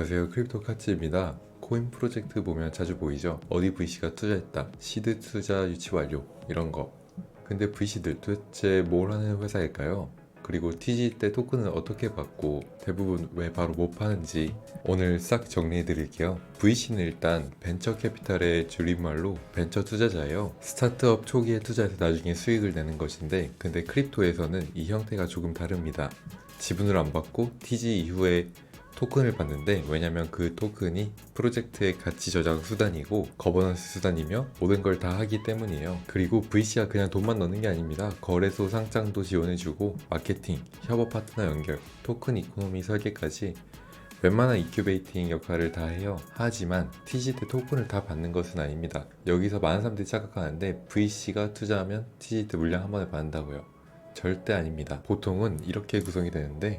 안녕하세요 크립토 카츠입니다 코인 프로젝트 보면 자주 보이죠 어디 VC가 투자했다 시드 투자 유치 완료 이런 거 근데 VC들 도대체 뭘 하는 회사일까요? 그리고 TG 때 토큰은 어떻게 받고 대부분 왜 바로 못 파는지 오늘 싹 정리해 드릴게요. VC는 일단 벤처 캐피탈의 줄임말로 벤처 투자자예요. 스타트업 초기에 투자해서 나중에 수익을 내는 것인데 근데 크립토에서는 이 형태가 조금 다릅니다. 지분을 안 받고 TG 이후에 토큰을 받는데 왜냐면 그 토큰이 프로젝트의 가치 저장 수단이고 거버넌스 수단이며 모든 걸 다 하기 때문이에요. 그리고 VC가 그냥 돈만 넣는 게 아닙니다. 거래소 상장도 지원해주고 마케팅, 협업 파트너 연결, 토큰 이코노미 설계까지 웬만한 인큐베이팅 역할을 다 해요. 하지만 TG 때 토큰을 다 받는 것은 아닙니다. 여기서 많은 사람들이 착각하는데 VC가 투자하면 TG 때 물량 한 번에 받는다고요. 절대 아닙니다. 보통은 이렇게 구성이 되는데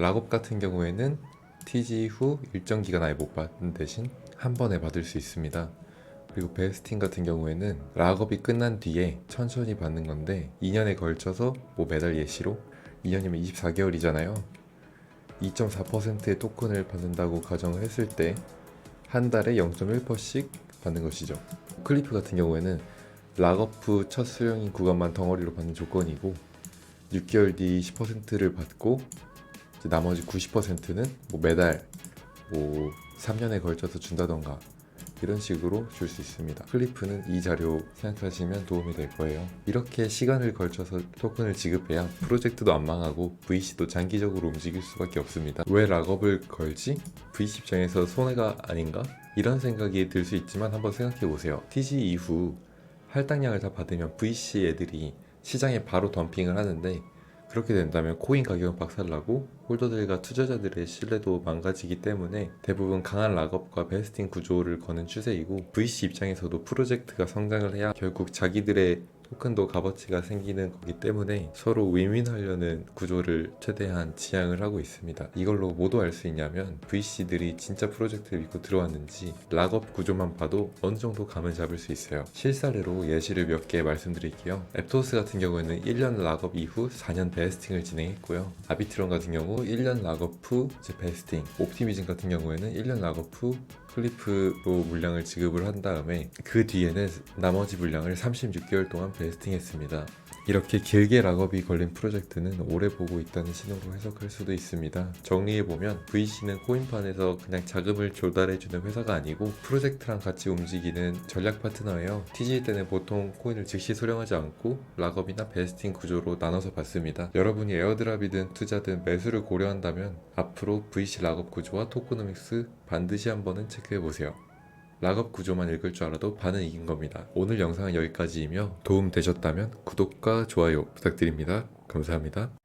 락업 같은 경우에는 TG 후 일정 기간 아예 못 받는 대신 한 번에 받을 수 있습니다. 그리고 베스팅 같은 경우에는 락업이 끝난 뒤에 천천히 받는 건데 2년에 걸쳐서 뭐 매달 예시로 2년이면 24개월이잖아요. 2.4%의 토큰을 받는다고 가정을 했을 때 한 달에 0.1%씩 받는 것이죠. 클리프 같은 경우에는 락업 후 첫 수령인 구간만 덩어리로 받는 조건이고 6개월 뒤 10%를 받고 나머지 90%는 뭐 매달 뭐 3년에 걸쳐서 준다던가 이런 식으로 줄 수 있습니다. 클리프는 이 자료 생각하시면 도움이 될 거예요. 이렇게 시간을 걸쳐서 토큰을 지급해야 프로젝트도 안 망하고 VC도 장기적으로 움직일 수밖에 없습니다. 왜 락업을 걸지? VC 입장에서 손해가 아닌가? 이런 생각이 들 수 있지만 한번 생각해 보세요. TG 이후 할당량을 다 받으면 VC 애들이 시장에 바로 덤핑을 하는데 그렇게 된다면 코인 가격은 박살나고 홀더들과 투자자들의 신뢰도 망가지기 때문에 대부분 강한 락업과 베스팅 구조를 거는 추세이고 VC 입장에서도 프로젝트가 성장을 해야 결국 자기들의 토큰도 값어치가 생기는 거기 때문에 서로 윈윈하려는 구조를 최대한 지향을 하고 있습니다. 이걸로 뭐도 알수 있냐면 VC들이 진짜 프로젝트를 믿고 들어왔는지 락업 구조만 봐도 어느 정도 감을 잡을 수 있어요. 실사례로 예시를 몇 개 말씀드릴게요. 앱토스 같은 경우에는 1년 락업 이후 4년 베스팅을 진행했고요. 아비트론 같은 경우 1년 락업 후 베스팅, 옵티미즘 같은 경우에는 1년 락업 후 클리프로 물량을 지급을 한 다음에 그 뒤에는 나머지 물량을 36개월 동안 베스팅했습니다. 이렇게 길게 락업이 걸린 프로젝트는 오래 보고 있다는 신호로 해석할 수도 있습니다. 정리해보면 VC는 코인판에서 그냥 자금을 조달해주는 회사가 아니고 프로젝트랑 같이 움직이는 전략 파트너예요. TG 때는 보통 코인을 즉시 수령하지 않고 락업이나 베스팅 구조로 나눠서 받습니다. 여러분이 에어드랍이든 투자든 매수를 고려한다면 앞으로 VC 락업 구조와 토크노믹스 반드시 한 번은 체크해보세요. 락업 구조만 읽을 줄 알아도 반은 이긴 겁니다. 오늘 영상은 여기까지이며 도움 되셨다면 구독과 좋아요 부탁드립니다. 감사합니다.